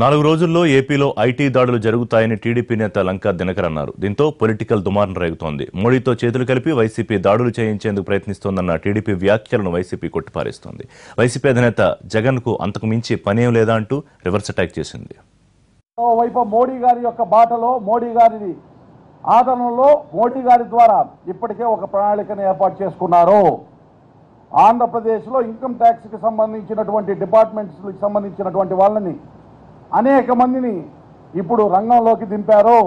నాలుగు రోజుల్లో ఏపీలో ఐటీ దాడులు జరుగుతాయని టీడీపీ నేత లంకా దినకర్ అన్నారు. దీంతో పొలిటికల్ దుమారం రేగుతోంది. మోడీతో చేతులు కలిపి వైసీపీ దాడులు చేయించేందుకు ప్రయత్నిస్తోందన్న టీడీపీ వ్యాఖ్యలను వైసీపీ కొట్టిపారేస్తోంది. వైసీపీ అధినేత జగన్కు అంతకు మించి పనేం లేదా అంటూ రివర్స్ అటాక్ చేసింది. వైపు మోడీ గారి యొక్క బాటలో మోడీ గారి ఆదరణలో మోడీ గారి ద్వారా ఇప్పటికే ఒక ప్రణాళికను ఏర్పాటు చేసుకున్నారు. ఆంధ్రప్రదేశ్లో ఇన్కమ్ ట్యాక్స్కి సంబంధించినటువంటి డిపార్ట్మెంట్స్కి సంబంధించినటువంటి వాళ్ళని అనేక మందిని ఇప్పుడు రంగంలోకి దింపారు.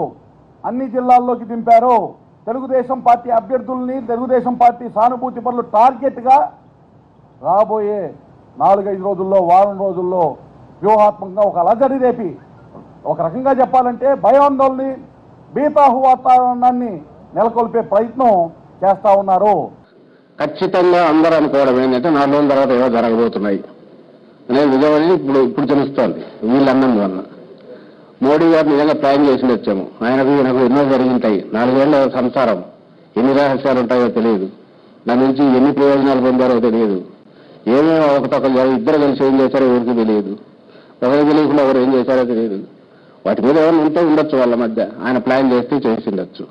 అన్ని జిల్లాల్లోకి దింపారు. తెలుగుదేశం పార్టీ అభ్యర్థుల్ని తెలుగుదేశం పార్టీ సానుభూతి పనులు టార్గెట్గా రాబోయే నాలుగైదు రోజుల్లో వారం రోజుల్లో వ్యూహాత్మకంగా ఒక అలజడి రేపి. ఒక రకంగా చెప్పాలంటే భయాందోళనని బీతాహు వాతావరణాన్ని నెలకొల్పే ప్రయత్నం చేస్తా ఉన్నారు. ఖచ్చితంగా అందరూ అనుకోవడం ఏంటంటే నాలుగు రోజుల తర్వాత ఏదో జరగబోతున్నాయి. అనేది నిజమని ఇప్పుడు ఇప్పుడు తెలుస్తోంది. వీళ్ళు అన్నం వల్ల మోడీ గారు నిజంగా ప్లాన్ చేసి వచ్చాము. ఆయనకు ఈయనకు ఎన్నో జరిగింటాయి. నాలుగేళ్ళ సంసారం. ఎన్ని రహస్యాలు ఉంటాయో తెలియదు. నా నుంచి ఎన్ని ప్రయోజనాలు పొందారో తెలియదు. ఏమేమో ఒకటొక ఇద్దరు కలిసి ఏం చేశారో ఎవరికి తెలియదు. ఒకరికి తెలియకుండా ఎవరు ఏం చేశారో తెలియదు. వాటి మీద ఏమైనా ఉంటే ఉండొచ్చు వాళ్ళ మధ్య. ఆయన ప్లాన్ చేస్తే చేసిండొచ్చు.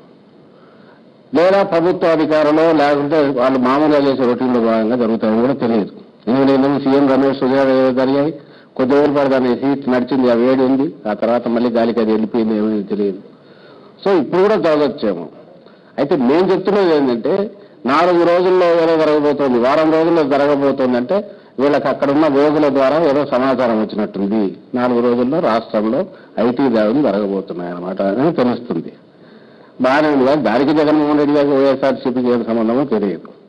లేదా ప్రభుత్వ అధికారంలో లేకుంటే వాళ్ళు మామూలుగా చేసే రొటీన్లో భాగంగా జరుగుతాయని కూడా తెలియదు. ఎందుకంటే సీఎం రమేష్ సుజాత ఏదో జరిగాయి. కొద్ది రోజులు పడదాని హీట్ నడిచింది ఆ వేడి ఉంది. ఆ తర్వాత మళ్ళీ గాలికి అది వెళ్ళిపోయింది ఏమని తెలియదు. సో ఇప్పుడు కూడా జరగచ్చేమో. అయితే మేము చెప్తున్నది ఏంటంటే నాలుగు రోజుల్లో ఏదో జరగబోతోంది వారం రోజుల్లో జరగబోతోంది అంటే వీళ్ళకి అక్కడున్న వేగుల ద్వారా ఏదో సమాచారం వచ్చినట్టుంది. నాలుగు రోజుల్లో రాష్ట్రంలో ఐటీ దాడులు జరగబోతున్నాయి అన్నమాట అని తెలుస్తుంది. బాగానే ఉంది. కానీ దానికి జగన్మోహన్ రెడ్డి గారికి వైఎస్ఆర్సీపీకి ఏం సంబంధమో తెలియదు.